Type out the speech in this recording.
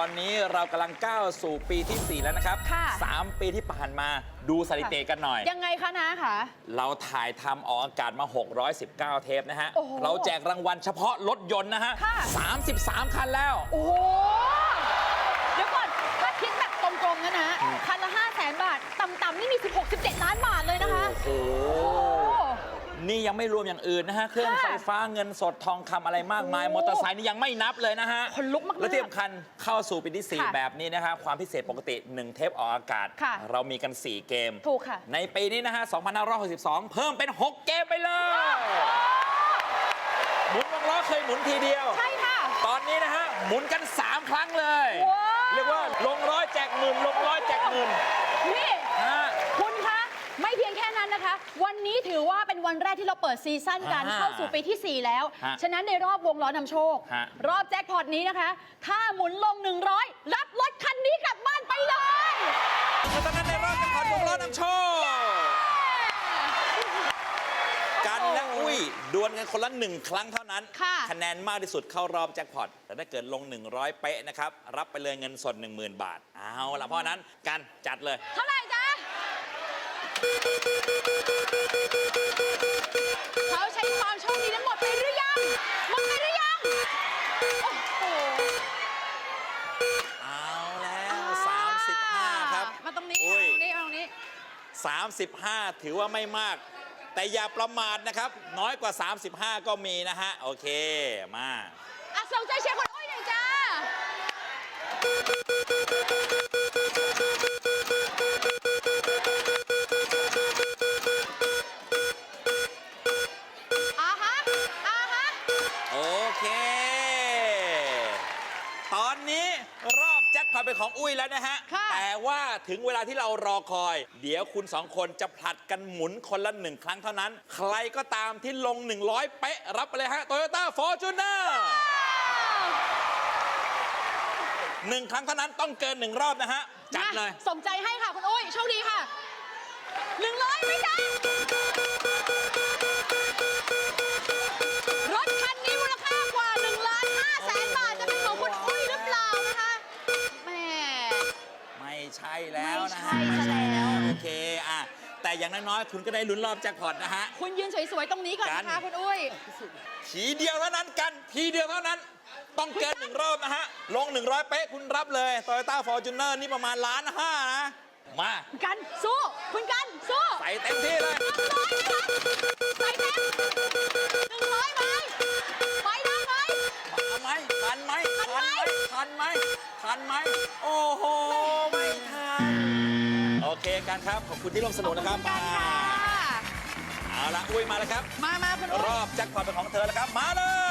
อนนี้เรากำลังก้าวสู่ปีที่ 4 แล้วนะครับ ค่ะสามปีที่ผ่านมาดูสถิติกันหน่อย ยังไงคะนะคะ เราถ่ายทำออกอากาศมา 619 เทปนะฮะ โอ้โหเราแจกรางวัลเฉพาะรถยนต์นะฮะ ค่ะ 33 คันแล้ว โอ้โห เดี๋ยวก่อน ถ้าคิดแบบตรงๆนะนะ คันละ 5 0 0แสนบาท ต่ำๆนี่มี 16 17 ล้านบาทเลยนะคะ โอ้โห โอ้ นี่ยังไม่รวมอย่างอื่นนะฮะ เครื่องค่ะไฟฟ้าเงินสดทองคำอะไรมากมายโอ้มอเตอร์ไซค์นี่ยังไม่นับเลยนะฮะขนลุกมากๆและที่สำคัญเข้าสู่ปีที่ค่ะ4แบบนี้นะฮะความพิเศษปกติ 1 เทปออกอากาศ ค่ะเรามีกัน 4 เกม ถูกค่ะ ในปีนี้นะฮะ2562 เพิ่มเป็น 6 เกมไปเลย หมุนวงล้อเคยหมุนทีเดียว ใช่ค่ะ ตอนนี้นะฮะ หมุนกัน 3 ครั้งเลย ว้าว เรียกว่าลงร้อยแจกหมื่นลงร้อยแจกหมื่น นี่ ฮะ คุณคะ ไม่เพียงแค่นั้นนะคะ วั นนี้ถือว่าเป็นวันแรกที่เราเปิดซีซั่นกันอ่าเข้าสู่ปีที่ 4 แล้ว ฮะฉะนั้นในรอบวงล้อนำโชค ฮะ รอบแจ็คพอตนี้นะคะ ถ้าหมุนลง 100 รับรถคันนี้กลับบ้านไปเลย เพราะฉะนั้นในรอบจะขอดวงล้อนำโชค กันและอุ้ยดวลกันคนละหนึ่งครั้งเท่านั้น ค่ะ คะแนนมากที่สุดเข้ารอบแจ็คพอต แต่ถ้าเกิดลง 100 เป๊ะนะครับ รับไปเลยเงินสด 10,000 บาท เอาล่ะเพราะฉะนั้นกันจัดเลย เท่าไหร่จ๊ะ เขาใช้ความโชคดีทั้งหมดไปหรือยัง หมดไปหรือยัง โอ้โหเอาแล้ว 35 ครับมาตรงนี้อุ้ยมาตรงนี้มาตรงนี้ 35 ถือว่าไม่มาก แต่อย่าประมาทนะครับ น้อยกว่า 35 ก็มีนะฮะ โอเค มา อะส่งใจเชียร์คน คพอตเป็นของอุ้ยแล้วนะฮะ ค่ะ แต่ว่าถึงเวลาที่เรารอคอย เดี๋ยวคุณสองคนจะผลัดกันหมุนคนละหนึ่งครั้งเท่านั้น ใครก็ตามที่ลง 100 เป๊ะ รับไปเลยฮะ Toyota Fortuner หนึ่งครั้งเท่านั้นต้องเกินหนึ่งรอบนะฮะ จัดเลย มาส่งใจให้ค่ะคุณอุ้ยโชคดีค่ะหนึ่งร้อยไหมจ๊ะ แล้วนะฮะไม่ใช่ซะแล้ว โอเคอะแต่อย่างน้อยๆคุณก็ได้ลุ้นรอบแจ็คพอตนะฮะ คุณยืนสวยๆตรงนี้ก่อนนะกัคะน คุณอุ้ย ทีเดียวเท่านั้นกันทีเดียวเท่านั้น ต้องเกินหนึ่งรอบนะฮะ ลง 100 เป๊ะคุณรับเลย Toyota Fortuner นี่ประมาณล้านห้านะ มา กันสู้ คุณกันสู้ ใส่เต็มที่เลย ทันไหมทันไหมทันไหมโอ้โห ไม่ทัน โอเคกันครับ ขอบคุณที่ร่วมสนุกนะครับขอณกันค่ะเอาละอุ้ยมาแล้วครับ มามาคุณอุ้รยอบแจ็คพอตเป็นของเธอแล้วครับ มาเลย